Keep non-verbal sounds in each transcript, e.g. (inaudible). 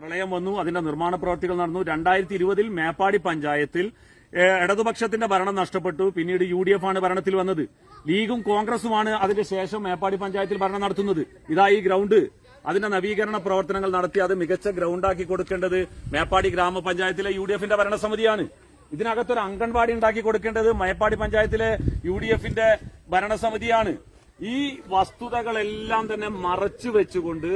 പ്രളയം വന്നു അതിന്റെ നിർമ്മാണ പ്രവർത്തികൾ നടന്നു. രണ്ടായിരത്തി ഇരുപതിൽ മേപ്പാടി പഞ്ചായത്തിൽ ഇടതുപക്ഷത്തിന്റെ ഭരണം നഷ്ടപ്പെട്ടു. പിന്നീട് യു ഡി എഫ് ആണ് ഭരണത്തിൽ വന്നത്. ലീഗും കോൺഗ്രസുമാണ് അതിന്റെ ശേഷം മേപ്പാടി പഞ്ചായത്തിൽ ഭരണം നടത്തുന്നത്. ഇതാ ഈ ഗ്രൗണ്ട്. അതിന്റെ നവീകരണ പ്രവർത്തനങ്ങൾ നടത്തി അത് മികച്ച ഗ്രൗണ്ടാക്കി കൊടുക്കേണ്ടത് മേപ്പാടി ഗ്രാമപഞ്ചായത്തിലെ യു ഡി എഫിന്റെ ഭരണസമിതിയാണ്. ഇതിനകത്തൊരു അംഗൻവാടി ഉണ്ടാക്കി കൊടുക്കേണ്ടത് മേപ്പാടി പഞ്ചായത്തിലെ യു ഡി എഫിന്റെ ഭരണസമിതിയാണ്. ഈ വസ്തുതകളെല്ലാം തന്നെ മറച്ചു വെച്ചുകൊണ്ട്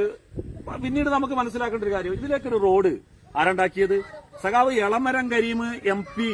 പിന്നീട് നമുക്ക് മനസ്സിലാക്കേണ്ട ഒരു കാര്യം ഇതിലേക്കൊരു റോഡ് ആരുണ്ടാക്കിയത്? സഖാവ് എളമരം കരീം എം പി.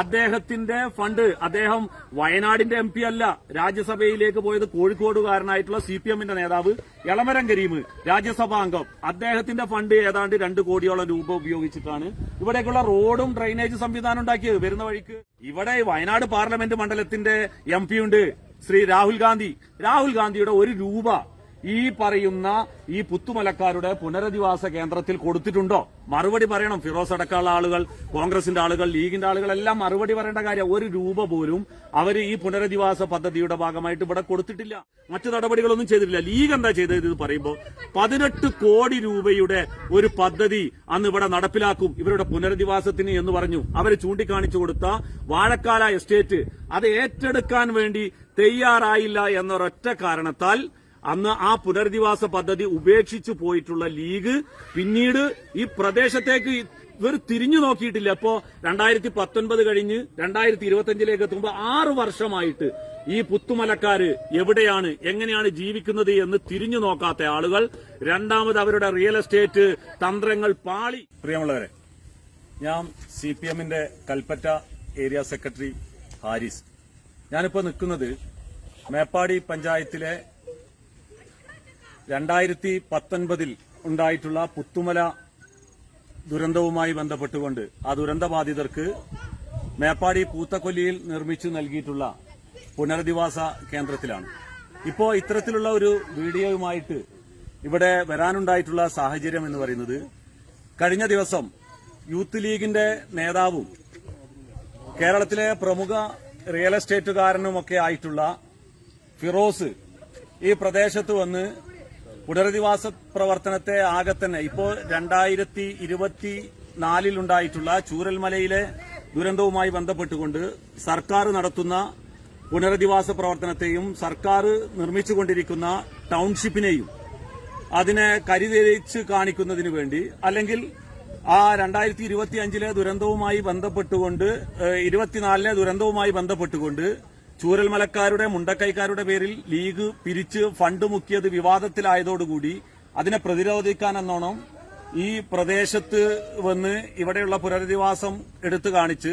അദ്ദേഹത്തിന്റെ ഫണ്ട് അദ്ദേഹം വയനാടിന്റെ എം പി അല്ല രാജ്യസഭയിലേക്ക് പോയത് കോഴിക്കോടുകാരനായിട്ടുള്ള സി പി എമ്മിന്റെ നേതാവ് എളമരം കരീം രാജ്യസഭാ അംഗം. അദ്ദേഹത്തിന്റെ ഫണ്ട് ഏതാണ്ട് രണ്ട് കോടിയോളം രൂപ ഉപയോഗിച്ചിട്ടാണ് ഇവിടേക്കുള്ള റോഡും ഡ്രൈനേജ് സംവിധാനം ഉണ്ടാക്കിയത്. വരുന്ന വഴിക്ക് ഇവിടെ വയനാട് പാർലമെന്റ് മണ്ഡലത്തിന്റെ എം ഉണ്ട് ശ്രീ രാഹുൽ ഗാന്ധി. രാഹുൽ ഗാന്ധിയുടെ ഒരു രൂപ ഈ പറയുന്ന ഈ പുത്തുമലക്കാരുടെ പുനരധിവാസ കേന്ദ്രത്തിൽ കൊടുത്തിട്ടുണ്ടോ? മറുപടി പറയണം. ഫിറോസ് അടക്കമുള്ള ആളുകൾ കോൺഗ്രസിന്റെ ആളുകൾ ലീഗിന്റെ ആളുകൾ എല്ലാം മറുപടി പറയേണ്ട കാര്യം ഒരു രൂപ പോലും അവർ ഈ പുനരധിവാസ പദ്ധതിയുടെ ഭാഗമായിട്ട് ഇവിടെ കൊടുത്തിട്ടില്ല. മറ്റു നടപടികളൊന്നും ചെയ്തിട്ടില്ല. ലീഗ് എന്താ ചെയ്തത് ഇത് പറയുമ്പോൾ പതിനെട്ട് കോടി രൂപയുടെ ഒരു പദ്ധതി അന്ന് ഇവിടെ നടപ്പിലാക്കും. ഇവരുടെ പുനരധിവാസത്തിന് എന്ന് പറഞ്ഞു. അവർ ചൂണ്ടിക്കാണിച്ചു കൊടുത്ത വാഴക്കാല എസ്റ്റേറ്റ് അത് ഏറ്റെടുക്കാൻ വേണ്ടി തയ്യാറായില്ല എന്നൊരൊറ്റ കാരണത്താൽ അന്ന് ആ പുനരധിവാസ പദ്ധതി ഉപേക്ഷിച്ചു പോയിട്ടുള്ള ലീഗ് പിന്നീട് ഈ പ്രദേശത്തേക്ക് ഇവർ തിരിഞ്ഞു നോക്കിയിട്ടില്ല. അപ്പോ രണ്ടായിരത്തി പത്തൊൻപത് കഴിഞ്ഞ് രണ്ടായിരത്തി ഇരുപത്തിയഞ്ചിലേക്ക് എത്തുമ്പോൾ ആറു വർഷമായിട്ട് ഈ പുത്തുമലക്കാര് എവിടെയാണ് എങ്ങനെയാണ് ജീവിക്കുന്നത് എന്ന് തിരിഞ്ഞു നോക്കാത്ത ആളുകൾ. രണ്ടാമത് അവരുടെ റിയൽ എസ്റ്റേറ്റ് തന്ത്രങ്ങൾ പാളി. പ്രിയമുള്ളവരെ ഞാൻ സി പി എമ്മിന്റെ കൽപ്പറ്റ ഏരിയ സെക്രട്ടറി ഹാരിസ്. ഞാനിപ്പോ നിൽക്കുന്നത് മേപ്പാടി പഞ്ചായത്തിലെ രണ്ടായിരത്തി പത്തൊൻപതിൽ ഉണ്ടായിട്ടുള്ള പുത്തുമല ദുരന്തവുമായി ബന്ധപ്പെട്ടുകൊണ്ട് ആ ദുരന്തബാധിതർക്ക് മേപ്പാടി പൂത്തക്കൊല്ലിയിൽ നിർമ്മിച്ചു നൽകിയിട്ടുള്ള പുനരധിവാസ കേന്ദ്രത്തിലാണ്. ഇപ്പോൾ ഇത്തരത്തിലുള്ള ഒരു വീഡിയോയുമായിട്ട് ഇവിടെ വരാനുണ്ടായിട്ടുള്ള സാഹചര്യം എന്ന് പറയുന്നത് കഴിഞ്ഞ ദിവസം യൂത്ത് ലീഗിന്റെ നേതാവും കേരളത്തിലെ പ്രമുഖ റിയൽ എസ്റ്റേറ്റുകാരനുമൊക്കെ ആയിട്ടുള്ള ഫിറോസ് ഈ പ്രദേശത്ത് വന്ന് പുനരധിവാസ പ്രവർത്തനത്തെ ആകെ തന്നെ ഇപ്പോൾ രണ്ടായിരത്തി ഇരുപത്തി നാലിലുണ്ടായിട്ടുള്ള ചൂരൽമലയിലെ ദുരന്തവുമായി ബന്ധപ്പെട്ടുകൊണ്ട് സർക്കാർ നടത്തുന്ന പുനരധിവാസ പ്രവർത്തനത്തെയും സർക്കാർ നിർമ്മിച്ചുകൊണ്ടിരിക്കുന്ന ടൗൺഷിപ്പിനെയും അതിനെ കരിതെളിച്ച് കാണിക്കുന്നതിന് വേണ്ടി അല്ലെങ്കിൽ ആ രണ്ടായിരത്തി ഇരുപത്തി അഞ്ചിലെ ദുരന്തവുമായി ബന്ധപ്പെട്ടുകൊണ്ട് ഇരുപത്തിനാലിലെ ദുരന്തവുമായി ബന്ധപ്പെട്ടുകൊണ്ട് ചൂരൽമലക്കാരുടെ മുണ്ടക്കൈക്കാരുടെ പേരിൽ ലീഗ് പിരിച്ച് ഫണ്ട് മുക്കിയത് വിവാദത്തിലായതോടുകൂടി അതിനെ പ്രതിരോധിക്കാനെന്നോണം ഈ പ്രദേശത്ത് വന്ന് ഇവിടെയുള്ള പുനരധിവാസം എടുത്തു കാണിച്ച്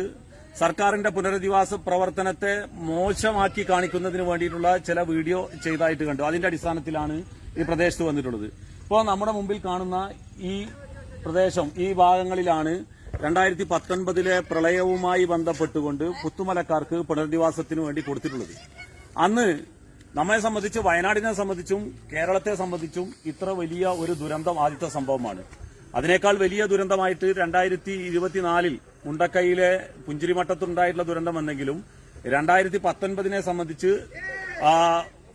സർക്കാരിന്റെ പുനരധിവാസ പ്രവർത്തനത്തെ മോശമാക്കി കാണിക്കുന്നതിന് വേണ്ടിയിട്ടുള്ള ചില വീഡിയോ ചെയ്തായിട്ട് കണ്ടു. അതിന്റെ അടിസ്ഥാനത്തിലാണ് ഈ പ്രദേശത്ത് വന്നിട്ടുള്ളത്. ഇപ്പോൾ നമ്മുടെ മുമ്പിൽ കാണുന്ന ഈ പ്രദേശം ഈ ഭാഗങ്ങളിലാണ് രണ്ടായിരത്തി പത്തൊൻപതിലെ പ്രളയവുമായി ബന്ധപ്പെട്ടുകൊണ്ട് പുത്തുമലക്കാർക്ക് പുനരധിവാസത്തിന് വേണ്ടി കൊടുത്തിട്ടുള്ളത്. അന്ന് നമ്മെ സംബന്ധിച്ച് വയനാടിനെ സംബന്ധിച്ചും കേരളത്തെ സംബന്ധിച്ചും ഇത്ര വലിയ ഒരു ദുരന്തം ആദ്യത്തെ സംഭവമാണ്. അതിനേക്കാൾ വലിയ ദുരന്തമായിട്ട് രണ്ടായിരത്തി ഇരുപത്തിനാലിൽ മുണ്ടക്കൈയിലെ പുഞ്ചിരിമട്ടത്തുണ്ടായിട്ടുള്ള ദുരന്തം എന്നെങ്കിലും രണ്ടായിരത്തി പത്തൊൻപതിനെ സംബന്ധിച്ച്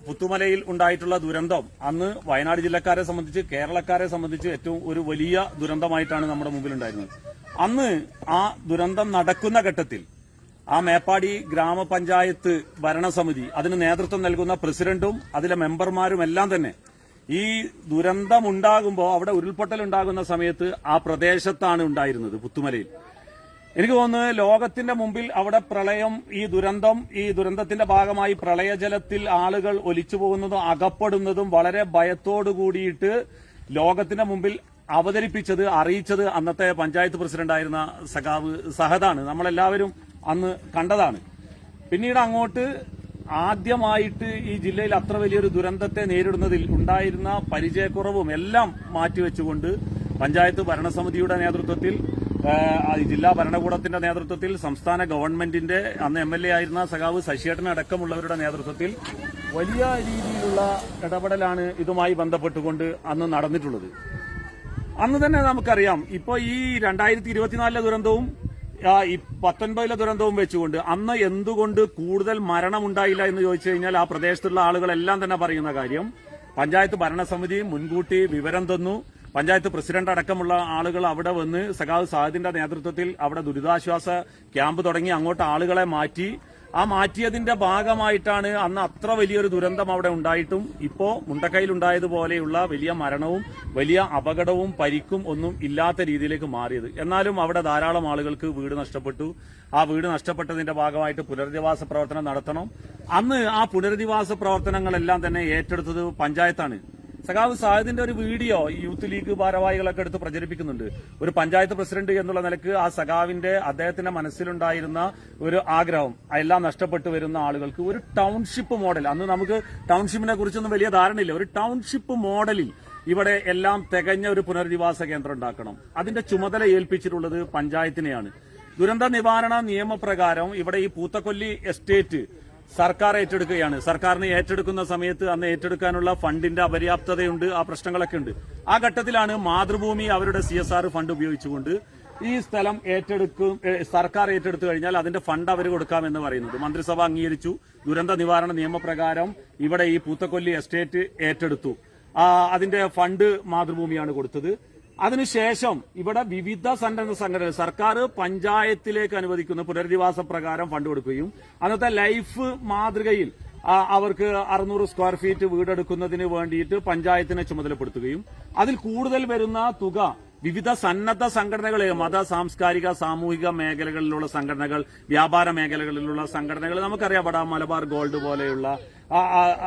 പുത്തുമലയിൽ ഉണ്ടായിട്ടുള്ള ദുരന്തം അന്ന് വയനാട് ജില്ലക്കാരെ സംബന്ധിച്ച് കേരളക്കാരെ സംബന്ധിച്ച് ഏറ്റവും ഒരു വലിയ ദുരന്തമായിട്ടാണ് നമ്മുടെ മുമ്പിൽ ഉണ്ടായിരുന്നത് അന്ന് ആ ദുരന്തം നടക്കുന്ന ഘട്ടത്തിൽ ആ മേപ്പാടി ഗ്രാമപഞ്ചായത്ത് ഭരണസമിതി അതിന് നേതൃത്വം നൽകുന്ന പ്രസിഡന്റും അതിലെ മെമ്പർമാരും എല്ലാം തന്നെ ഈ ദുരന്തമുണ്ടാകുമ്പോൾ അവിടെ ഉരുൾപൊട്ടൽ ഉണ്ടാകുന്ന സമയത്ത് ആ പ്രദേശത്താണ് ഉണ്ടായിരുന്നത് പുത്തുമലയിൽ. എനിക്ക് തോന്നുന്നത് ലോകത്തിന്റെ മുമ്പിൽ അവിടെ പ്രളയം ഈ ദുരന്തം ഈ ദുരന്തത്തിന്റെ ഭാഗമായി പ്രളയജലത്തിൽ ആളുകൾ ഒലിച്ചു പോകുന്നതും അകപ്പെടുന്നതും വളരെ ഭയത്തോടു കൂടിയിട്ട് ലോകത്തിന്റെ മുമ്പിൽ അവതരിപ്പിച്ചത് അറിയിച്ചത് അന്നത്തെ പഞ്ചായത്ത് പ്രസിഡന്റായിരുന്ന സഖാവ് സഹദാണ്. നമ്മളെല്ലാവരും അന്ന് കണ്ടതാണ്. പിന്നീട് അങ്ങോട്ട് ആദ്യമായിട്ട് ഈ ജില്ലയിൽ അത്ര വലിയൊരു ദുരന്തത്തെ നേരിടുന്നതിൽ ഉണ്ടായിരുന്ന പരിചയക്കുറവും എല്ലാം മാറ്റിവെച്ചുകൊണ്ട് പഞ്ചായത്ത് ഭരണസമിതിയുടെ നേതൃത്വത്തിൽ ജില്ലാ ഭരണകൂടത്തിന്റെ നേതൃത്വത്തിൽ സംസ്ഥാന ഗവൺമെന്റിന്റെ അന്ന് എം എൽ എ ആയിരുന്ന സഖാവ് ശശിയേട്ടൻ അടക്കമുള്ളവരുടെ നേതൃത്വത്തിൽ വലിയ രീതിയിലുള്ള ഇടപെടലാണ് ഇതുമായി ബന്ധപ്പെട്ടുകൊണ്ട് അന്ന് നടന്നിട്ടുള്ളത്. അന്ന് തന്നെ നമുക്കറിയാം ഇപ്പൊ ഈ രണ്ടായിരത്തി ഇരുപത്തിനാലിലെ ദുരന്തവും ഈ പത്തൊൻപതിലെ ദുരന്തവും വെച്ചുകൊണ്ട് അന്ന് എന്തുകൊണ്ട് കൂടുതൽ മരണം ഉണ്ടായില്ല എന്ന് ചോദിച്ചു കഴിഞ്ഞാൽ ആ പ്രദേശത്തുള്ള ആളുകളെല്ലാം തന്നെ പറയുന്ന കാര്യം പഞ്ചായത്ത് ഭരണസമിതി മുൻകൂട്ടി വിവരം തന്നു പഞ്ചായത്ത് പ്രസിഡന്റ് അടക്കമുള്ള ആളുകൾ അവിടെ വന്ന് സഖാവ് സാദിന്റെ നേതൃത്വത്തിൽ അവിടെ ദുരിതാശ്വാസ ക്യാമ്പ് തുടങ്ങി അങ്ങോട്ട് ആളുകളെ മാറ്റി. ആ മാറ്റിയതിന്റെ ഭാഗമായിട്ടാണ് അന്ന് അത്ര വലിയൊരു ദുരന്തം അവിടെ ഉണ്ടായിട്ടും ഇപ്പോ മുണ്ടക്കൈയിലുണ്ടായതുപോലെയുള്ള വലിയ മരണവും വലിയ അപകടവും പരിക്കും ഒന്നും ഇല്ലാത്ത രീതിയിലേക്ക് മാറിയത്. എന്നാലും അവിടെ ധാരാളം ആളുകൾക്ക് വീട് നഷ്ടപ്പെട്ടു. ആ വീട് നഷ്ടപ്പെട്ടതിന്റെ ഭാഗമായിട്ട് പുനരധിവാസ പ്രവർത്തനം നടത്തണം. അന്ന് ആ പുനരധിവാസ പ്രവർത്തനങ്ങളെല്ലാം തന്നെ ഏറ്റെടുത്തത് പഞ്ചായത്താണ്. സഖാവ് സാഹിദിന്റെ ഒരു വീഡിയോ ഈ യൂത്ത് ലീഗ് ഭാരവാഹികളൊക്കെ എടുത്ത് പ്രചരിപ്പിക്കുന്നുണ്ട്. ഒരു പഞ്ചായത്ത് പ്രസിഡന്റ് എന്നുള്ള നിലയ്ക്ക് ആ സഖാവിന്റെ അദ്ദേഹത്തിന്റെ മനസ്സിലുണ്ടായിരുന്ന ഒരു ആഗ്രഹം എല്ലാം നഷ്ടപ്പെട്ടു വരുന്ന ആളുകൾക്ക് ഒരു ടൗൺഷിപ്പ് മോഡൽ. അന്ന് നമുക്ക് ടൗൺഷിപ്പിനെ കുറിച്ചൊന്നും വലിയ ധാരണയില്ല. ഒരു ടൗൺഷിപ്പ് മോഡലിൽ ഇവിടെ എല്ലാം തികഞ്ഞ ഒരു പുനരധിവാസ കേന്ദ്രം ഉണ്ടാക്കണം. അതിന്റെ ചുമതല ഏൽപ്പിച്ചിട്ടുള്ളത് പഞ്ചായത്തിനെയാണ്. ദുരന്ത നിവാരണ നിയമപ്രകാരം ഇവിടെ ഈ പൂത്തക്കൊല്ലി എസ്റ്റേറ്റ് സർക്കാർ ഏറ്റെടുക്കുകയാണ്. സർക്കാരിന് ഏറ്റെടുക്കുന്ന സമയത്ത് അന്ന് ഏറ്റെടുക്കാനുള്ള ഫണ്ടിന്റെ അപര്യാപ്തതയുണ്ട് ആ പ്രശ്നങ്ങളൊക്കെ ഉണ്ട്. ആ ഘട്ടത്തിലാണ് മാതൃഭൂമി അവരുടെ സി ഫണ്ട് ഉപയോഗിച്ചുകൊണ്ട് ഈ സ്ഥലം ഏറ്റെടുക്കും സർക്കാർ ഏറ്റെടുത്തു കഴിഞ്ഞാൽ അതിന്റെ ഫണ്ട് അവർ കൊടുക്കാമെന്ന് പറയുന്നത്. മന്ത്രിസഭ അംഗീകരിച്ചു. ദുരന്ത നിവാരണ നിയമപ്രകാരം ഇവിടെ ഈ പൂത്തക്കൊല്ലി എസ്റ്റേറ്റ് ഏറ്റെടുത്തു. അതിന്റെ ഫണ്ട് മാതൃഭൂമിയാണ് കൊടുത്തത്. അതിനുശേഷം ഇവിടെ വിവിധ സന്നദ്ധ സംഘടന സർക്കാർ പഞ്ചായത്തിലേക്ക് അനുവദിക്കുന്ന പുനരധിവാസ പ്രകാരം ഫണ്ട് കൊടുക്കുകയും അന്നത്തെ ലൈഫ് മാതൃകയിൽ അവർക്ക് അറുന്നൂറ് സ്ക്വയർ ഫീറ്റ് വീടെടുക്കുന്നതിന് വേണ്ടിയിട്ട് പഞ്ചായത്തിനെ ചുമതലപ്പെടുത്തുകയും അതിൽ കൂടുതൽ വരുന്ന തുക വിവിധ സന്നദ്ധ സംഘടനകൾ മത സാംസ്കാരിക സാമൂഹിക മേഖലകളിലുള്ള സംഘടനകൾ വ്യാപാര മേഖലകളിലുള്ള സംഘടനകൾ നമുക്കറിയാം ഇവിടെ മലബാർ ഗോൾഡ് പോലെയുള്ള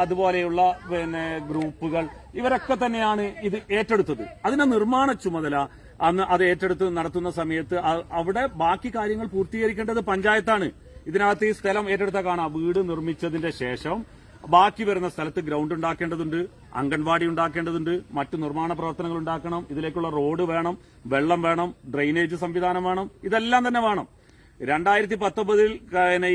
അതുപോലെയുള്ള പിന്നെ ഗ്രൂപ്പുകൾ ഇവരൊക്കെ തന്നെയാണ് ഇത് ഏറ്റെടുത്തത്. അതിന്റെ നിർമ്മാണ ചുമതല അന്ന് അത് ഏറ്റെടുത്ത് നടത്തുന്ന സമയത്ത് അവിടെ ബാക്കി കാര്യങ്ങൾ പൂർത്തീകരിക്കേണ്ടത് പഞ്ചായത്താണ്. ഇതിനകത്ത് ഈ സ്ഥലം ഏറ്റെടുത്താൽ കാണാം. വീട് നിർമ്മിച്ചതിന്റെ ശേഷം ബാക്കി വരുന്ന സ്ഥലത്ത് ഗ്രൗണ്ട് ഉണ്ടാക്കേണ്ടതുണ്ട് അംഗൻവാടി ഉണ്ടാക്കേണ്ടതുണ്ട് മറ്റു നിർമ്മാണ പ്രവർത്തനങ്ങൾ ഉണ്ടാക്കണം ഇതിലേക്കുള്ള റോഡ് വേണം വെള്ളം വേണം ഡ്രെയിനേജ് സംവിധാനം വേണം ഇതെല്ലാം തന്നെ വേണം. രണ്ടായിരത്തി പത്തൊമ്പതിൽ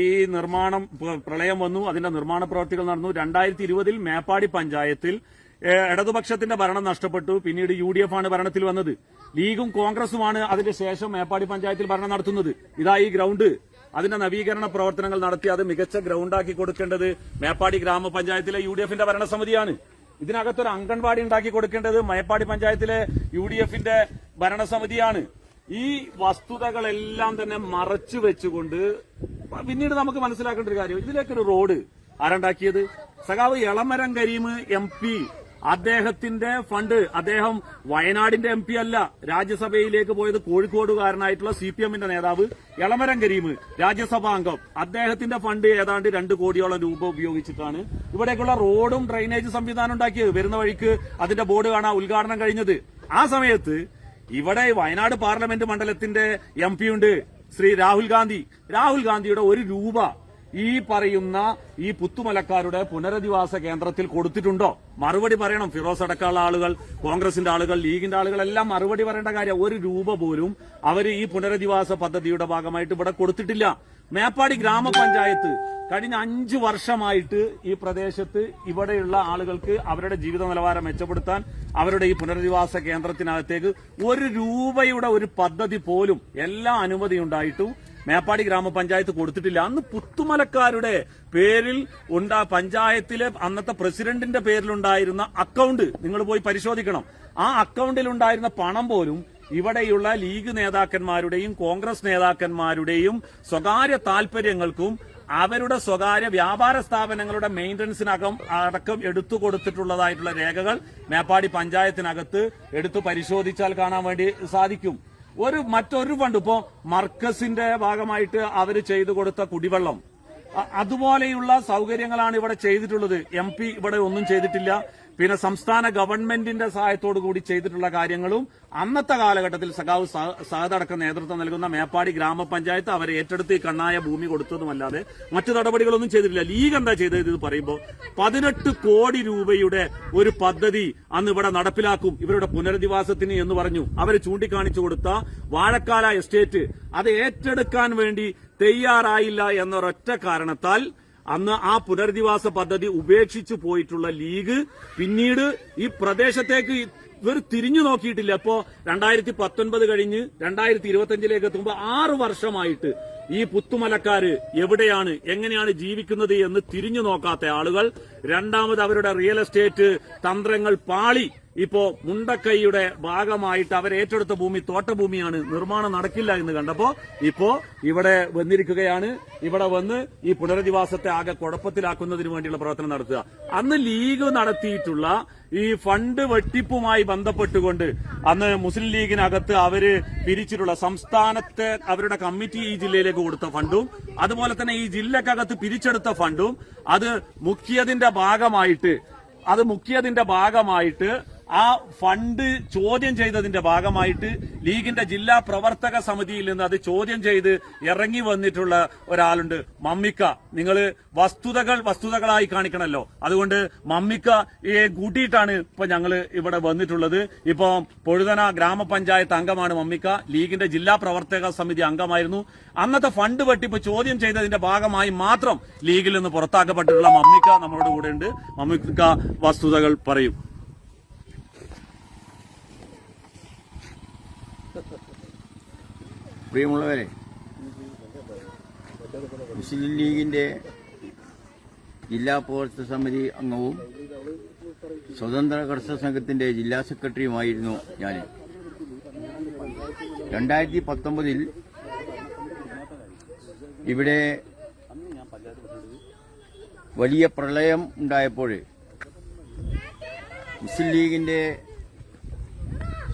ഈ നിർമ്മാണം പ്രളയം വന്നു അതിന്റെ നിർമ്മാണ പ്രവർത്തികൾ നടന്നു. രണ്ടായിരത്തി ഇരുപതിൽ മേപ്പാടി പഞ്ചായത്തിൽ ഇടതുപക്ഷത്തിന്റെ ഭരണം നഷ്ടപ്പെട്ടു. പിന്നീട് യു ഡി എഫ് ആണ് ഭരണത്തിൽ വന്നത്. ലീഗും കോൺഗ്രസുമാണ് അതിന്റെ ശേഷം മേപ്പാടി പഞ്ചായത്തിൽ ഭരണം നടത്തുന്നത്. ഇതാ ഈ ഗ്രൗണ്ട്. അതിന്റെ നവീകരണ പ്രവർത്തനങ്ങൾ നടത്തി അത് മികച്ച ഗ്രൗണ്ടാക്കി കൊടുക്കേണ്ടത് മേപ്പാടി ഗ്രാമപഞ്ചായത്തിലെ യു ഡി എഫിന്റെ ഭരണസമിതിയാണ്. ഇതിനകത്തൊരു അംഗൻവാടി ഉണ്ടാക്കി കൊടുക്കേണ്ടത് മേപ്പാടി പഞ്ചായത്തിലെ യു ഡി എഫിന്റെ ഭരണസമിതിയാണ്. ഈ വസ്തുതകളെല്ലാം തന്നെ മറച്ചു വെച്ചുകൊണ്ട് പിന്നീട് നമുക്ക് മനസ്സിലാക്കേണ്ട ഒരു കാര്യം. ഇതിലേക്കൊരു റോഡ് ആരുണ്ടാക്കിയത്? സഖാവ് എളമരം കരീം എം പി. അദ്ദേഹത്തിന്റെ ഫണ്ട് അദ്ദേഹം വയനാടിന്റെ എം പി അല്ല രാജ്യസഭയിലേക്ക് പോയത് കോഴിക്കോടുകാരനായിട്ടുള്ള സി പി എമ്മിന്റെ നേതാവ് എളമരം കരീം രാജ്യസഭാ അംഗം. അദ്ദേഹത്തിന്റെ ഫണ്ട് ഏതാണ്ട് രണ്ട് കോടിയോളം രൂപ ഉപയോഗിച്ചിട്ടാണ് ഇവിടേക്കുള്ള റോഡും ഡ്രൈനേജ് സംവിധാനം ഉണ്ടാക്കിയത്. വരുന്ന വഴിക്ക് അതിന്റെ ബോർഡ് കാണാൻ ഉദ്ഘാടനം കഴിഞ്ഞത്. ആ സമയത്ത് ഇവിടെ വയനാട് പാർലമെന്റ് മണ്ഡലത്തിന്റെ എം പി ഉണ്ട് ശ്രീ രാഹുൽ ഗാന്ധി. രാഹുൽ ഗാന്ധിയുടെ ഒരു രൂപ ഈ പറയുന്ന ഈ പുത്തുമലക്കാരുടെ പുനരധിവാസ കേന്ദ്രത്തിൽ കൊടുത്തിട്ടുണ്ടോ? മറുപടി പറയണം. ഫിറോസ് അടക്കമുള്ള ആളുകൾ കോൺഗ്രസിന്റെ ആളുകൾ ലീഗിന്റെ ആളുകൾ എല്ലാം മറുപടി പറയേണ്ട കാര്യം ഒരു രൂപ പോലും അവർ ഈ പുനരധിവാസ പദ്ധതിയുടെ ഭാഗമായിട്ട് ഇവിടെ കൊടുത്തിട്ടില്ല. മേപ്പാടി ഗ്രാമപഞ്ചായത്ത് കഴിഞ്ഞ അഞ്ച് വർഷമായിട്ട് ഈ പ്രദേശത്ത് ഇവിടെയുള്ള ആളുകൾക്ക് അവരുടെ ജീവിത നിലവാരം മെച്ചപ്പെടുത്താൻ അവരുടെ ഈ പുനരധിവാസ കേന്ദ്രത്തിനകത്തേക്ക് ഒരു രൂപയുടെ ഒരു പദ്ധതി പോലും എല്ലാ അനുമതിയുണ്ടായിട്ടും മേപ്പാടി ഗ്രാമപഞ്ചായത്ത് കൊടുത്തിട്ടില്ല. അന്ന് പുത്തുമലക്കാരുടെ പേരിൽ ഉണ്ടാ പഞ്ചായത്തിലെ അന്നത്തെ പ്രസിഡന്റിന്റെ പേരിലുണ്ടായിരുന്ന അക്കൗണ്ട് നിങ്ങൾ പോയി പരിശോധിക്കണം. ആ അക്കൗണ്ടിൽ ഉണ്ടായിരുന്ന പണം പോലും ഇവിടെയുള്ള ലീഗ് നേതാക്കന്മാരുടെയും കോൺഗ്രസ് നേതാക്കന്മാരുടെയും സ്വകാര്യ താൽപര്യങ്ങൾക്കും അവരുടെ സ്വകാര്യ വ്യാപാര സ്ഥാപനങ്ങളുടെ മെയിന്റനൻസിനകം അടക്കം എടുത്തു കൊടുത്തിട്ടുള്ളതായിട്ടുള്ള രേഖകൾ മേപ്പാടി പഞ്ചായത്തിനകത്ത് എടുത്തു പരിശോധിച്ചാൽ കാണാൻ വേണ്ടി സാധിക്കും. ഒരു മറ്റൊരു ഫണ്ട് ഇപ്പോ മർക്കസിന്റെ ഭാഗമായിട്ട് അവർ ചെയ്തു കൊടുത്ത കുടിവെള്ളം. അതുപോലെയുള്ള സൗകര്യങ്ങളാണ് ഇവിടെ ചെയ്തിട്ടുള്ളത്. എം ഇവിടെ ഒന്നും ചെയ്തിട്ടില്ല. പിന്നെ സംസ്ഥാന ഗവൺമെന്റിന്റെ സഹായത്തോടു കൂടി ചെയ്തിട്ടുള്ള കാര്യങ്ങളും അന്നത്തെ കാലഘട്ടത്തിൽ സഖാവ് സഹതടക്കം നേതൃത്വം നൽകുന്ന മേപ്പാടി ഗ്രാമപഞ്ചായത്ത് അവരെ ഏറ്റെടുത്ത് ഈ കണ്ണായ ഭൂമി കൊടുത്തതുമല്ലാതെ മറ്റു നടപടികളൊന്നും ചെയ്തിട്ടില്ല. ലീഗ് എന്താ ചെയ്തത് ഇത് പറയുമ്പോൾ പതിനെട്ട് കോടി രൂപയുടെ ഒരു പദ്ധതി അന്ന് ഇവിടെ നടപ്പിലാക്കും. ഇവരുടെ പുനരധിവാസത്തിന് എന്ന് പറഞ്ഞു അവർ ചൂണ്ടിക്കാണിച്ചു കൊടുത്ത വാഴക്കാല എസ്റ്റേറ്റ് അത് ഏറ്റെടുക്കാൻ വേണ്ടി തയ്യാറായില്ല എന്നൊരൊറ്റ കാരണത്താൽ അന്ന് ആ പുനരധിവാസ പദ്ധതി ഉപേക്ഷിച്ചു പോയിട്ടുള്ള ലീഗ് പിന്നീട് ഈ പ്രദേശത്തേക്ക് ഇവർ തിരിഞ്ഞു നോക്കിയിട്ടില്ല. അപ്പോ രണ്ടായിരത്തി പത്തൊൻപത് കഴിഞ്ഞ് രണ്ടായിരത്തി ഇരുപത്തിയഞ്ചിലേക്ക് എത്തുമ്പോൾ ആറ് വർഷമായിട്ട് ഈ പുത്തുമലക്കാര് എവിടെയാണ് എങ്ങനെയാണ് ജീവിക്കുന്നത് എന്ന് തിരിഞ്ഞു നോക്കാത്ത ആളുകൾ രണ്ടാമത് അവരുടെ റിയൽ എസ്റ്റേറ്റ് തന്ത്രങ്ങൾ പാളി ഇപ്പോ മുണ്ടക്കൈയുടെ ഭാഗമായിട്ട് അവർ ഏറ്റെടുത്ത ഭൂമി തോട്ടഭൂമിയാണ്. നിർമ്മാണം നടക്കില്ല എന്ന് കണ്ടപ്പോ ഇപ്പോ ഇവിടെ വന്നിരിക്കുകയാണ്. ഇവിടെ വന്ന് ഈ പുനരധിവാസത്തെ ആകെ കുഴപ്പത്തിലാക്കുന്നതിന് വേണ്ടിയുള്ള പ്രവർത്തനം നടത്തുക. അന്ന് ലീഗ് നടത്തിയിട്ടുള്ള ഈ ഫണ്ട് വെട്ടിപ്പുമായി ബന്ധപ്പെട്ടുകൊണ്ട് അന്ന് മുസ്ലിം ലീഗിനകത്ത് അവർ പിരിച്ചിട്ടുള്ള സംസ്ഥാനത്തെ അവരുടെ കമ്മിറ്റി ഈ ജില്ലയിലേക്ക് കൊടുത്ത ഫണ്ടും അതുപോലെ തന്നെ ഈ ജില്ലക്കകത്ത് പിരിച്ചെടുത്ത ഫണ്ടും അത് മുഖ്യതിന്റെ ഭാഗമായിട്ട് അത് മുഖ്യതിന്റെ ഭാഗമായിട്ട് ആ ഫണ്ട് ചോദ്യം ചെയ്തതിന്റെ ഭാഗമായിട്ട് ലീഗിന്റെ ജില്ലാ പ്രവർത്തക സമിതിയിൽ നിന്ന് അത് ചോദ്യം ചെയ്ത് ഇറങ്ങി വന്നിട്ടുള്ള ഒരാളുണ്ട്. മമ്മിക്ക. നിങ്ങൾ വസ്തുതകൾ വസ്തുതകളായി കാണിക്കണമല്ലോ അതുകൊണ്ട് മമ്മിക്ക ഈ കൂട്ടിയിട്ടാണ് ഇപ്പൊ ഞങ്ങൾ ഇവിടെ വന്നിട്ടുള്ളത്. ഇപ്പൊ പൊഴുതന ഗ്രാമപഞ്ചായത്ത് അംഗമാണ് മമ്മിക്ക. ലീഗിന്റെ ജില്ലാ പ്രവർത്തക സമിതി അംഗമായിരുന്നു. അന്നത്തെ ഫണ്ട് വെട്ടിപ്പ് ചോദ്യം ചെയ്തതിന്റെ ഭാഗമായി മാത്രം ലീഗിൽ നിന്ന് പുറത്താക്കപ്പെട്ടിട്ടുള്ള മമ്മിക്ക നമ്മളോട് കൂടെ ഉണ്ട് മമ്മിക്ക വസ്തുതകൾ പറയും. പ്രിയമുള്ളവരെ മുസ്ലിം ലീഗിന്റെ ജില്ലാ പ്രവർത്തക സമിതി അംഗവും സ്വതന്ത്ര കർഷക സംഘത്തിന്റെ ജില്ലാ സെക്രട്ടറിയുമായിരുന്നു ഞാൻ രണ്ടായിരത്തി പത്തൊമ്പതിൽ ഇവിടെ വലിയ പ്രളയം ഉണ്ടായപ്പോൾ മുസ്ലിം ലീഗിന്റെ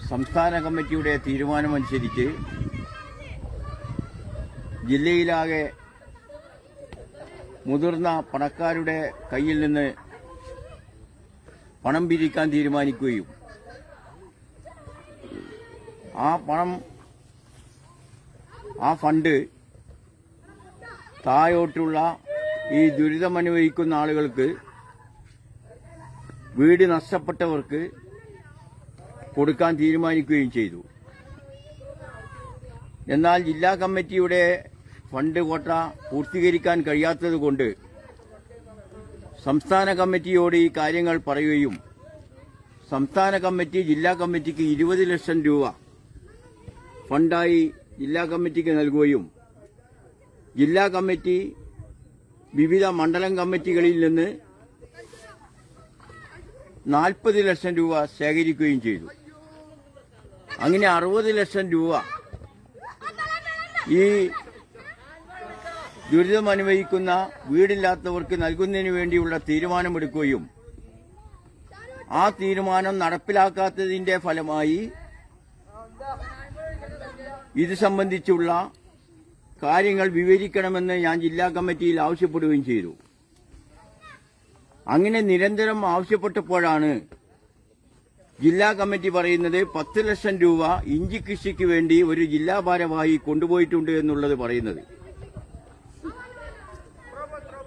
സംസ്ഥാന കമ്മിറ്റിയുടെ തീരുമാനമനുസരിച്ച് ജില്ലയിലാകെ മുതിർന്ന പണക്കാരുടെ കയ്യിൽ നിന്ന് പണം പിരിക്കാൻ തീരുമാനിക്കുകയും ആ പണം ആ ഫണ്ട് താഴോട്ടുള്ള ഈ ദുരിതമനുഭവിക്കുന്ന ആളുകൾക്ക് വീട് നഷ്ടപ്പെട്ടവർക്ക് കൊടുക്കാൻ തീരുമാനിക്കുകയും ചെയ്തു. എന്നാൽ ജില്ലാ കമ്മിറ്റിയുടെ ഫണ്ട് കോട്ട പൂർത്തീകരിക്കാൻ കഴിയാത്തതുകൊണ്ട് സംസ്ഥാന കമ്മിറ്റിയോട് ഈ കാര്യങ്ങൾ പറയുകയും സംസ്ഥാന കമ്മിറ്റി ജില്ലാ കമ്മിറ്റിക്ക് ഇരുപത് ലക്ഷം രൂപ ഫണ്ടായി ജില്ലാ കമ്മിറ്റിക്ക് നൽകുകയും ജില്ലാ കമ്മിറ്റി വിവിധ മണ്ഡലം കമ്മിറ്റികളിൽ നിന്ന് നാൽപ്പത് ലക്ഷം രൂപ ശേഖരിക്കുകയും ചെയ്തു. അങ്ങനെ അറുപത് ലക്ഷം രൂപ ഈ ദുരിതം അനുഭവിക്കുന്ന വീടില്ലാത്തവർക്ക് നൽകുന്നതിന് വേണ്ടിയുള്ള തീരുമാനമെടുക്കുകയും ആ തീരുമാനം നടപ്പിലാക്കാത്തതിന്റെ ഫലമായി ഇത് സംബന്ധിച്ചുള്ള കാര്യങ്ങൾ വിവരിക്കണമെന്ന് ഞാൻ ജില്ലാ കമ്മിറ്റിയിൽ ആവശ്യപ്പെടുകയും ചെയ്തു. അങ്ങനെ നിരന്തരം ആവശ്യപ്പെട്ടപ്പോഴാണ് ജില്ലാ കമ്മിറ്റി പറയുന്നത് പത്ത് ലക്ഷം രൂപ ഇഞ്ചി കൃഷിക്ക് വേണ്ടി ഒരു ജില്ലാ ഭാരവാഹി കൊണ്ടുപോയിട്ടുണ്ട് എന്നുള്ളത് പറയുന്നത്.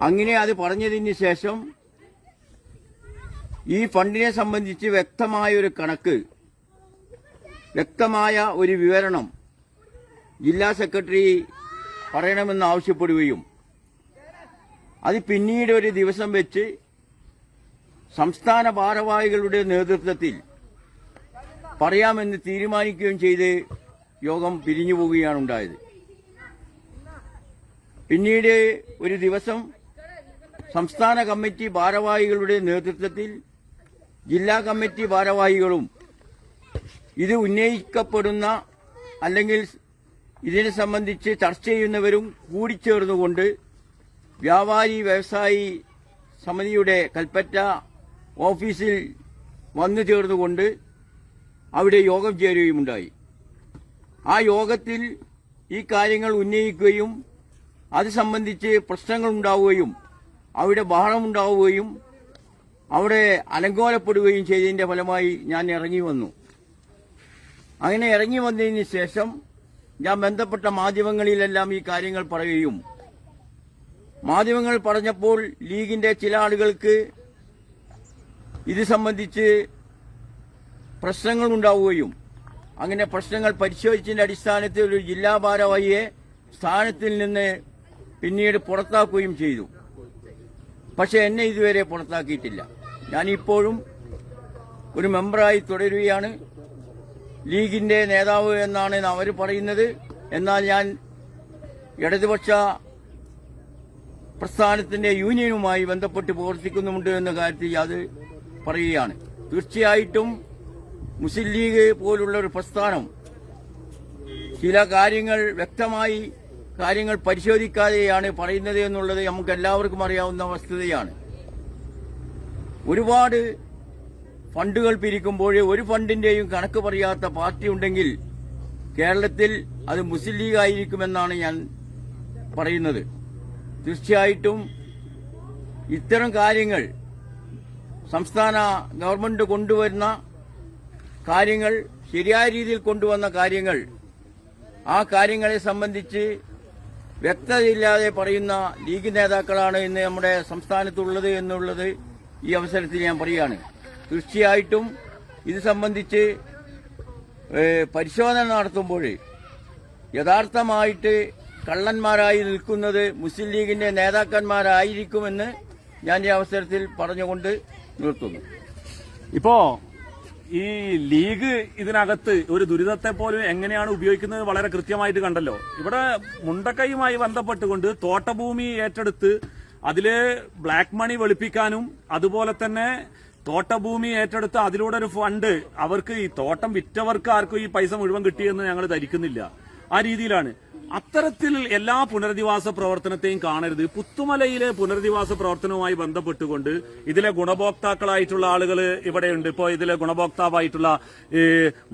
അങ്ങനെ അത് പറഞ്ഞതിന് ശേഷം ഈ ഫണ്ടിനെ സംബന്ധിച്ച് വ്യക്തമായ ഒരു കണക്ക് വ്യക്തമായ ഒരു വിവരണം ജില്ലാ സെക്രട്ടറി പറയണമെന്ന് ആവശ്യപ്പെടുകയും അത് പിന്നീട് ഒരു ദിവസം വെച്ച് സംസ്ഥാന ഭാരവാഹികളുടെ നേതൃത്വത്തിൽ പറയാമെന്ന് തീരുമാനിക്കുകയും ചെയ്ത് യോഗം പിരിഞ്ഞു പോവുകയാണ് ഉണ്ടായത്. പിന്നീട് ഒരു ദിവസം സംസ്ഥാന കമ്മിറ്റി ഭാരവാഹികളുടെ നേതൃത്വത്തിൽ ജില്ലാ കമ്മിറ്റി ഭാരവാഹികളും ഇത് ഉന്നയിക്കപ്പെടുന്ന അല്ലെങ്കിൽ ഇതിനെ സംബന്ധിച്ച് ചർച്ച ചെയ്യുന്നവരും കൂടിച്ചേർന്നുകൊണ്ട് വ്യാപാരി വ്യവസായി സമിതിയുടെ കൽപ്പറ്റ ഓഫീസിൽ വന്നു ചേർന്നുകൊണ്ട് അവിടെ യോഗം ചേരുകയുമുണ്ടായി. ആ യോഗത്തിൽ ഈ കാര്യങ്ങൾ ഉന്നയിക്കുകയും അത് സംബന്ധിച്ച് പ്രശ്നങ്ങൾ ഉണ്ടാവുകയും അവിടെ ബഹളമുണ്ടാവുകയും അവിടെ അലങ്കോലപ്പെടുകയും ചെയ്തതിന്റെ ഫലമായി ഞാൻ ഇറങ്ങി വന്നു. അങ്ങനെ ഇറങ്ങി വന്നതിന് ശേഷം ഞാൻ ബന്ധപ്പെട്ട മാധ്യമങ്ങളിലെല്ലാം ഈ കാര്യങ്ങൾ പറയുകയും മാധ്യമങ്ങൾ പറഞ്ഞപ്പോൾ ലീഗിന്റെ ചില ആളുകൾക്ക് ഇത് സംബന്ധിച്ച് പ്രശ്നങ്ങൾ ഉണ്ടാവുകയും അങ്ങനെ പ്രശ്നങ്ങൾ പരിശോധിച്ചതിന്റെ അടിസ്ഥാനത്തിൽ ഒരു ജില്ലാ ഭാരവാഹിയെ സ്ഥാനത്തിൽ നിന്ന് പിന്നീട് പുറത്താക്കുകയും ചെയ്തു. പക്ഷെ എന്നെ ഇതുവരെ പുറത്താക്കിയിട്ടില്ല. ഞാനിപ്പോഴും ഒരു മെമ്പറായി തുടരുകയാണ്. ലീഗിന്റെ നേതാവ് എന്നാണ് അവർ പറയുന്നത്. എന്നാൽ ഞാൻ ഇടതുപക്ഷ പ്രസ്ഥാനത്തിന്റെ യൂണിയനുമായി ബന്ധപ്പെട്ട് പ്രവർത്തിക്കുന്നുമുണ്ട് എന്ന കാര്യത്തിൽ അത് പറയുകയാണ്. തീർച്ചയായിട്ടും മുസ്ലിം ലീഗ് പോലുള്ള ഒരു പ്രസ്ഥാനം ചില കാര്യങ്ങൾ വ്യക്തമായി കാര്യങ്ങൾ പരിശോധിക്കാതെയാണ് പറയുന്നത് എന്നുള്ളത് നമുക്ക് എല്ലാവർക്കും അറിയാവുന്ന വസ്തുതയാണ്. ഒരുപാട് ഫണ്ടുകൾ പിരിക്കുമ്പോൾ ഒരു ഫണ്ടിന്റെയും കണക്ക് പറയാത്ത പാർട്ടി ഉണ്ടെങ്കിൽ കേരളത്തിൽ അത് മുസ്ലിം ലീഗ് ആയിരിക്കുമെന്നാണ് ഞാൻ പറയുന്നത്. തീർച്ചയായിട്ടും ഇത്തരം കാര്യങ്ങൾ സംസ്ഥാന ഗവൺമെന്റ് കൊണ്ടുവരുന്ന കാര്യങ്ങൾ ശരിയായ രീതിയിൽ കൊണ്ടുവന്ന കാര്യങ്ങൾ ആ കാര്യങ്ങളെ സംബന്ധിച്ച് വ്യക്തതയില്ലാതെ പറയുന്ന ലീഗ് നേതാക്കളാണ് ഇന്ന് നമ്മുടെ സംസ്ഥാനത്തുള്ളത് എന്നുള്ളത് ഈ അവസരത്തിൽ ഞാൻ പറയുകയാണ്. തീർച്ചയായിട്ടും ഇത് സംബന്ധിച്ച് പരിശോധന നടത്തുമ്പോൾ യഥാർത്ഥമായിട്ട് കള്ളന്മാരായി നിൽക്കുന്നത് മുസ്ലിം ലീഗിന്റെ നേതാക്കന്മാരായിരിക്കുമെന്ന് ഞാൻ ഈ അവസരത്തിൽ പറഞ്ഞുകൊണ്ട് നിർത്തുന്നു. ഇപ്പോ ഈ ലീഗ് ഇതിനകത്ത് ഒരു ദുരിതത്തെ പോലും എങ്ങനെയാണ് ഉപയോഗിക്കുന്നത് വളരെ കൃത്യമായിട്ട് കണ്ടല്ലോ. ഇവിടെ മുണ്ടക്കൈയുമായി ബന്ധപ്പെട്ടുകൊണ്ട് തോട്ടഭൂമി ഏറ്റെടുത്ത് അതിൽ ബ്ലാക്ക് മണി വെളുപ്പിക്കാനും അതുപോലെ തന്നെ തോട്ടഭൂമി ഏറ്റെടുത്ത് അതിലൂടെ ഒരു ഫണ്ട് അവർക്ക് ഈ തോട്ടം വിറ്റവർക്ക് ആർക്കും ഈ പൈസ മുഴുവൻ കിട്ടിയെന്ന് ഞങ്ങൾ ധരിക്കുന്നില്ല. ആ രീതിയിലാണ്. അത്തരത്തിൽ എല്ലാ പുനരധിവാസ പ്രവർത്തനത്തെയും കാണരുത്. പുത്തുമലയിലെ പുനരധിവാസ പ്രവർത്തനവുമായി ബന്ധപ്പെട്ടുകൊണ്ട് ഇതിലെ ഗുണഭോക്താക്കളായിട്ടുള്ള ആളുകൾ ഇവിടെയുണ്ട്. ഇപ്പോൾ ഇതിലെ ഗുണഭോക്താവായിട്ടുള്ള ഈ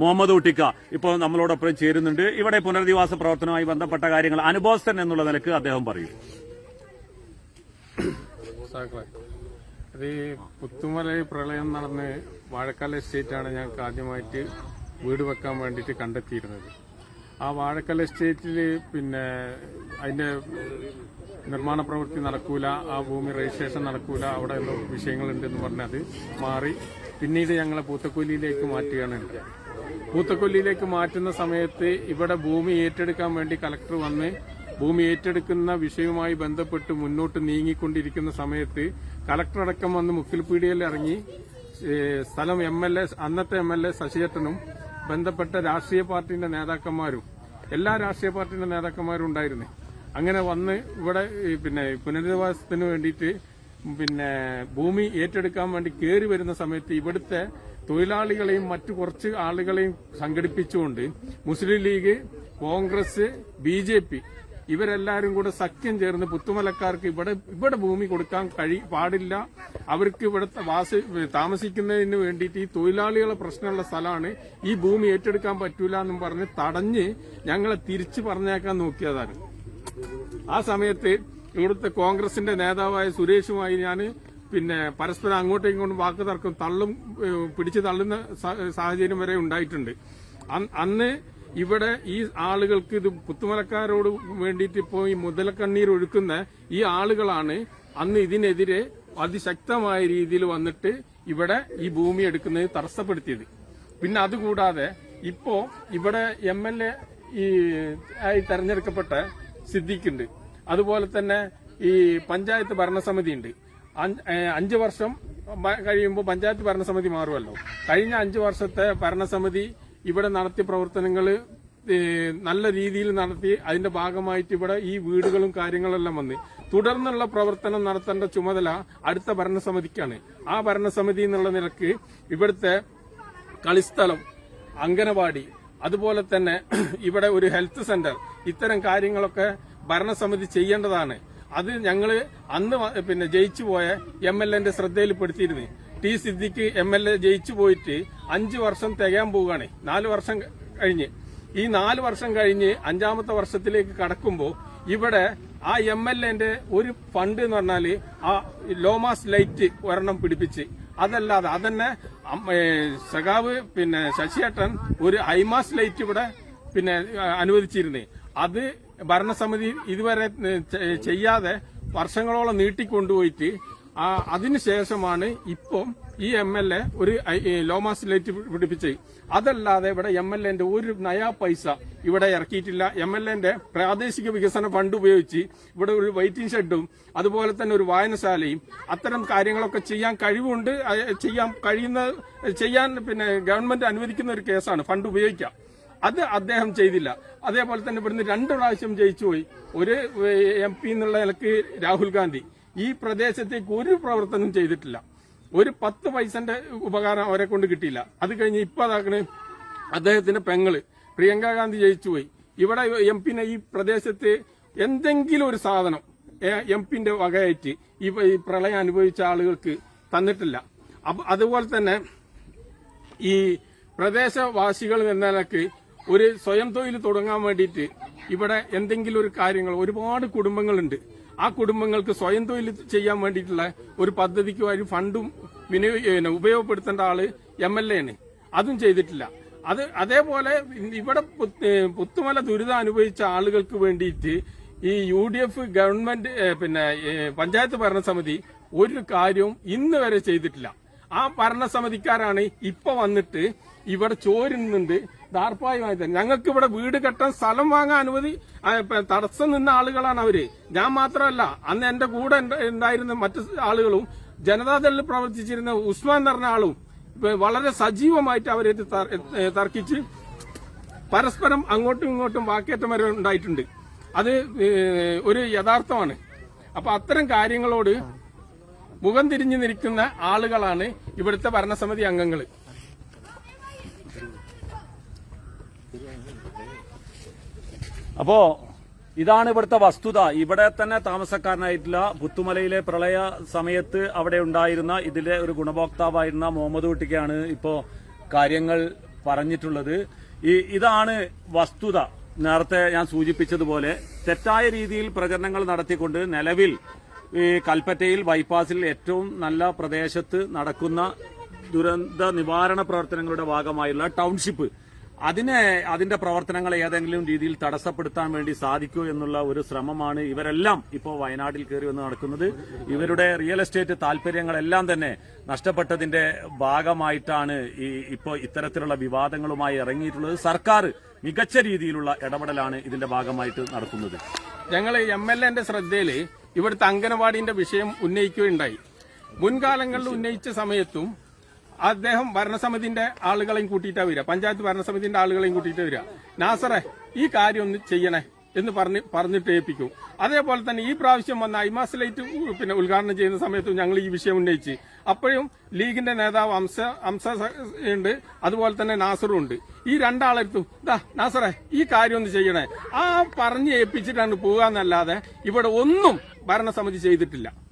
മുഹമ്മദ് ഊട്ടിക്ക ഇപ്പോൾ നമ്മളോടൊപ്പം ചേരുന്നുണ്ട്. ഇവിടെ പുനരധിവാസ പ്രവർത്തനവുമായി ബന്ധപ്പെട്ട കാര്യങ്ങൾ അനുഭവസ്ഥൻ എന്നുള്ള നിലയ്ക്ക് അദ്ദേഹം പറയും. അത് പുത്തുമല പ്രളയം നടന്ന് വാഴക്കാല എസ്റ്റേറ്റാണ് ഞങ്ങൾക്ക് ആദ്യമായിട്ട് വീട് വെക്കാൻ വേണ്ടിയിട്ട് കണ്ടെത്തിയിരുന്നത്. ആ വാഴക്കല്ല് എസ്റ്റേറ്റിൽ പിന്നെ അതിന്റെ നിർമ്മാണ പ്രവൃത്തി നടക്കൂല ആ ഭൂമി രജിസ്ട്രേഷൻ നടക്കൂല അവിടെ എന്തോ വിഷയങ്ങളുണ്ടെന്ന് പറഞ്ഞത് മാറി പിന്നീട് ഞങ്ങളെ പൂത്തക്കൊല്ലിയിലേക്ക് മാറ്റുകയാണ്. പൂത്തക്കൊല്ലിയിലേക്ക് മാറ്റുന്ന സമയത്ത് ഇവിടെ ഭൂമി ഏറ്റെടുക്കാൻ വേണ്ടി കളക്ടർ വന്ന് ഭൂമി ഏറ്റെടുക്കുന്ന വിഷയവുമായി ബന്ധപ്പെട്ട് മുന്നോട്ട് നീങ്ങിക്കൊണ്ടിരിക്കുന്ന സമയത്ത് കലക്ടർ അടക്കം വന്ന് മുക്കിൽപീടികയിൽ ഇറങ്ങി സ്ഥലം എം എൽ എ അന്നത്തെ എം എൽ എ ശശിയേട്ടനും ബന്ധപ്പെട്ട രാഷ്ട്രീയ പാർട്ടിയുടെ നേതാക്കന്മാരും എല്ലാ രാഷ്ട്രീയ പാർട്ടിയുടെ നേതാക്കന്മാരും ഉണ്ടായിരുന്നേ. അങ്ങനെ വന്ന് ഇവിടെ പിന്നെ പുനരധിവാസത്തിന് വേണ്ടിയിട്ട് പിന്നെ ഭൂമി ഏറ്റെടുക്കാൻ വേണ്ടി കയറി വരുന്ന സമയത്ത് ഇവിടുത്തെ തൊഴിലാളികളെയും മറ്റു കുറച്ച് ആളുകളെയും സംഘടിപ്പിച്ചുകൊണ്ട് മുസ്ലിം ലീഗ് കോൺഗ്രസ് ബി ഇവരെല്ലാരും കൂടെ സഖ്യം ചേർന്ന് പുത്തുമലക്കാർക്ക് ഇവിടെ ഇവിടെ ഭൂമി കൊടുക്കാൻ കഴി പാടില്ല. അവർക്ക് ഇവിടെ വാസ താമസിക്കുന്നതിന് വേണ്ടിയിട്ട് ഈ തൊഴിലാളികളെ പ്രശ്നമുള്ള സ്ഥലമാണ്. ഈ ഭൂമി ഏറ്റെടുക്കാൻ പറ്റൂല എന്നും പറഞ്ഞ് തടഞ്ഞ് ഞങ്ങളെ തിരിച്ചു പറഞ്ഞേക്കാൻ നോക്കിയതാണ്. ആ സമയത്ത് ഇവിടുത്തെ കോൺഗ്രസിന്റെ നേതാവായ സുരേഷുമായി ഞാൻ പിന്നെ പരസ്പരം അങ്ങോട്ടും ഇങ്ങോട്ടും വാക്ക് തർക്കം തള്ളും പിടിച്ചു തള്ളുന്ന സാഹചര്യം വരെ ഉണ്ടായിട്ടുണ്ട്. അന്ന് ഇവിടെ ഈ ആളുകൾക്ക് ഇത് പുത്തുമലക്കാരോട് വേണ്ടിയിട്ട് ഇപ്പോൾ ഈ മുതലക്കണ്ണീർ ഒഴുക്കുന്ന ഈ ആളുകളാണ് അന്ന് ഇതിനെതിരെ അതിശക്തമായ രീതിയിൽ വന്നിട്ട് ഇവിടെ ഈ ഭൂമി എടുക്കുന്നത് തടസ്സപ്പെടുത്തിയത്. പിന്നെ അതുകൂടാതെ ഇപ്പോ ഇവിടെ എം എൽ എ ഈ ആയി തെരഞ്ഞെടുക്കപ്പെട്ട സിദ്ധിക്കുണ്ട് അതുപോലെ തന്നെ ഈ പഞ്ചായത്ത് ഭരണസമിതി ഉണ്ട് അഞ്ച് വർഷം കഴിയുമ്പോൾ പഞ്ചായത്ത് ഭരണസമിതി മാറുമല്ലോ. കഴിഞ്ഞ അഞ്ച് വർഷത്തെ ഭരണസമിതി ഇവിടെ നടത്തിയ പ്രവർത്തനങ്ങൾ നല്ല രീതിയിൽ നടത്തി അതിന്റെ ഭാഗമായിട്ട് ഇവിടെ ഈ വീടുകളും കാര്യങ്ങളെല്ലാം വന്ന്. തുടർന്നുള്ള പ്രവർത്തനം നടത്തേണ്ട ചുമതല അടുത്ത ഭരണസമിതിക്കാണ്. ആ ഭരണസമിതി എന്നുള്ള നിലയ്ക്ക് ഇവിടുത്തെ കളിസ്ഥലം അംഗനവാടി അതുപോലെ തന്നെ (clears throat) ഇവിടെ ഒരു ഹെൽത്ത് സെന്റർ ഇത്തരം കാര്യങ്ങളൊക്കെ ഭരണസമിതി ചെയ്യേണ്ടതാണ്. അത് ഞങ്ങൾ അന്ന് പിന്നെ ജയിച്ചു പോയ എം എൽ എന്റെ ശ്രദ്ധയിൽപ്പെടുത്തിയിരുന്നു. T Siddique M L A ജയിച്ചു പോയിട്ട് അഞ്ച് വർഷം തികയാൻ പോവുകയാണ്. നാല് വർഷം കഴിഞ്ഞ്. ഈ നാല് വർഷം കഴിഞ്ഞ് അഞ്ചാമത്തെ വർഷത്തിലേക്ക് കടക്കുമ്പോൾ ഇവിടെ ആ എം എൽ എന്റെ ഒരു ഫണ്ട് എന്ന് പറഞ്ഞാൽ ആ ലോമാസ് ലൈറ്റ് ഒരെണ്ണം പിടിപ്പിച്ച് അതല്ലാതെ അതന്നെ സഖാവ് പിന്നെ ശശിയേട്ടൻ ഒരു ഹൈമാസ് ലൈറ്റ് ഇവിടെ പിന്നെ അനുവദിച്ചിരുന്നു. അത് ഭരണസമിതി ഇതുവരെ ചെയ്യാതെ വർഷങ്ങളോളം നീട്ടിക്കൊണ്ടുപോയിട്ട് അതിനുശേഷമാണ് ഇപ്പം ഈ എം എൽ എ ഒരു ലോമാസ് ലൈറ്റ് പിടിപ്പിച്ചത് അതല്ലാതെ ഇവിടെ എം എൽ എന്റെ ഒരു നയാ പൈസ ഇവിടെ ഇറക്കിയിട്ടില്ല. എം എൽ എന്റെ പ്രാദേശിക വികസന ഫണ്ട് ഉപയോഗിച്ച് ഇവിടെ ഒരു വെയിറ്റിംഗ് ഷെഡും അതുപോലെ തന്നെ ഒരു വായനശാലയും അത്തരം കാര്യങ്ങളൊക്കെ ചെയ്യാൻ കഴിവുണ്ട് ചെയ്യാൻ കഴിയുന്ന ചെയ്യാൻ പിന്നെ ഗവൺമെന്റ് അനുവദിക്കുന്ന ഒരു കേസാണ് ഫണ്ട് ഉപയോഗിക്കാം അത് അദ്ദേഹം ചെയ്തില്ല. അതേപോലെ തന്നെ ഇവിടുന്ന് രണ്ട് പ്രാവശ്യം ജയിച്ചു പോയി ഒരു എം പി എന്നുള്ള നിലയ്ക്ക് രാഹുൽ ഗാന്ധി. ഈ പ്രദേശത്തേക്ക് ഒരു പ്രവർത്തനം ചെയ്തിട്ടില്ല. ഒരു പത്ത് പൈസന്റെ ഉപകാരം അവരെ കൊണ്ട് കിട്ടിയില്ല. അത് കഴിഞ്ഞ് ഇപ്പൊ അതാക്കണ് അദ്ദേഹത്തിന്റെ പെങ്ങൾ പ്രിയങ്ക ഗാന്ധി ജയിച്ചുപോയി ഇവിടെ എം പിന്നെ ഈ പ്രദേശത്ത് എന്തെങ്കിലും ഒരു സാധനം എം പിന്റെ വകയായിട്ട് ഈ പ്രളയം അനുഭവിച്ച ആളുകൾക്ക് തന്നിട്ടില്ല. അപ്പൊ അതുപോലെ തന്നെ ഈ പ്രദേശവാസികൾ എന്ന നിലയ്ക്ക് ഒരു സ്വയം തൊഴിൽ തുടങ്ങാൻ വേണ്ടിയിട്ട് ഇവിടെ എന്തെങ്കിലും ഒരു കാര്യങ്ങൾ ഒരുപാട് കുടുംബങ്ങളുണ്ട്. ആ കുടുംബങ്ങൾക്ക് സ്വയം തൊഴിൽ ചെയ്യാൻ വേണ്ടിയിട്ടുള്ള ഒരു പദ്ധതിക്ക് ഒരു ഫണ്ടും വിനിയോഗ പിന്നെ ഉപയോഗപ്പെടുത്തേണ്ട ആൾ എം എൽ എ ആണ്. അതും ചെയ്തിട്ടില്ല. അത് അതേപോലെ ഇവിടെ പുത്ത് പുത്തുമല ദുരിതം അനുഭവിച്ച ആളുകൾക്ക് വേണ്ടിയിട്ട് ഈ യു ഡി എഫ് ഗവൺമെന്റ് പിന്നെ പഞ്ചായത്ത് ഭരണസമിതി ഒരു കാര്യവും ഇന്ന് വരെ ചെയ്തിട്ടില്ല. ആ ഭരണസമിതിക്കാരാണ് ഇപ്പൊ വന്നിട്ട് ഇവിടെ ചോരുന്നുണ്ട് ദാർപ്പായുമായി തന്നെ. ഞങ്ങൾക്ക് ഇവിടെ വീട് കെട്ടാൻ സ്ഥലം വാങ്ങാൻ അനുമതി തടസ്സം നിന്ന ആളുകളാണ് അവർ. ഞാൻ മാത്രമല്ല അന്ന് എന്റെ കൂടെ ഉണ്ടായിരുന്ന മറ്റു ആളുകളും ജനതാദളിൽ പ്രവർത്തിച്ചിരുന്ന ഉസ്മാൻ എന്ന് പറഞ്ഞ ആളും വളരെ സജീവമായിട്ട് അവരെ തർക്കിച്ച് പരസ്പരം അങ്ങോട്ടും ഇങ്ങോട്ടും വാക്കേറ്റം വരെ ഉണ്ടായിട്ടുണ്ട്. അത് ഒരു യഥാർത്ഥമാണ്. അപ്പൊ അത്തരം കാര്യങ്ങളോട് മുഖം തിരിഞ്ഞു നിൽക്കുന്ന ആളുകളാണ് ഇവിടുത്തെ ഭരണസമിതി അംഗങ്ങൾ. അപ്പോ ഇതാണ് ഇവിടുത്തെ വസ്തുത. ഇവിടെ തന്നെ താമസക്കാരനായിട്ടുള്ള പുത്തുമലയിലെ പ്രളയ സമയത്ത് അവിടെ ഉണ്ടായിരുന്ന ഇതിലെ ഒരു ഗുണഭോക്താവായിരുന്ന മുഹമ്മദ് കുട്ടിക്കാണ് ഇപ്പോ കാര്യങ്ങൾ പറഞ്ഞിട്ടുള്ളത്. ഈ ഇതാണ് വസ്തുത. നേരത്തെ ഞാൻ സൂചിപ്പിച്ചതുപോലെ തെറ്റായ രീതിയിൽ പ്രചരണങ്ങൾ നടത്തിക്കൊണ്ട് നിലവിൽ ഈ കൽപ്പറ്റയിൽ ബൈപ്പാസിൽ ഏറ്റവും നല്ല പ്രദേശത്ത് നടക്കുന്ന ദുരന്ത നിവാരണ പ്രവർത്തനങ്ങളുടെ ഭാഗമായുള്ള ടൗൺഷിപ്പ്. അതിനെ അതിന്റെ പ്രവർത്തനങ്ങൾ ഏതെങ്കിലും രീതിയിൽ തടസ്സപ്പെടുത്താൻ വേണ്ടി സാധിക്കൂ എന്നുള്ള ഒരു ശ്രമമാണ് ഇവരെല്ലാം ഇപ്പോൾ വയനാട്ടിൽ കയറി വന്ന് നടക്കുന്നത്. ഇവരുടെ റിയൽ എസ്റ്റേറ്റ് താല്പര്യങ്ങളെല്ലാം തന്നെ നഷ്ടപ്പെട്ടതിന്റെ ഭാഗമായിട്ടാണ് ഈ ഇപ്പോൾ ഇത്തരത്തിലുള്ള വിവാദങ്ങളുമായി ഇറങ്ങിയിട്ടുള്ളത്. സർക്കാർ മികച്ച രീതിയിലുള്ള ഇടപെടലാണ് ഇതിന്റെ ഭാഗമായിട്ട് നടക്കുന്നത്. ഞങ്ങൾ എം എൽ എന്റെ ശ്രദ്ധയിൽ ഇവിടുത്തെ അംഗനവാടിന്റെ വിഷയം ഉന്നയിക്കുകയുണ്ടായി. മുൻകാലങ്ങളിൽ ഉന്നയിച്ച സമയത്തും അദ്ദേഹം ഭരണസമിതിന്റെ ആളുകളെയും കൂട്ടിയിട്ടാ വരിക. പഞ്ചായത്ത് ഭരണസമിതിന്റെ ആളുകളെയും കൂട്ടിയിട്ട് വരിക. നാസറെ ഈ കാര്യം ഒന്ന് ചെയ്യണേ. എന്ന് പറഞ്ഞ് പറഞ്ഞിട്ട് ഏൽപ്പിക്കും അതേപോലെ തന്നെ ഈ പ്രാവശ്യം വന്ന ഐമാസ് ലൈറ്റ് പിന്നെ ഉദ്ഘാടനം ചെയ്യുന്ന സമയത്തും ഞങ്ങൾ ഈ വിഷയം ഉന്നയിച്ച്. അപ്പോഴും ലീഗിന്റെ നേതാവ് അംസ അംസ ഉണ്ട്. അതുപോലെ തന്നെ നാസറും ഉണ്ട്. ഈ രണ്ടാളെടുത്തും ദാ നാസറെ ഈ കാര്യം ഒന്ന് ചെയ്യണേ. ആ പറഞ്ഞ് ഏൽപ്പിച്ചിട്ടാണ് പോകാന്നല്ലാതെ ഇവിടെ ഒന്നും ഭരണസമിതി ചെയ്തിട്ടില്ല.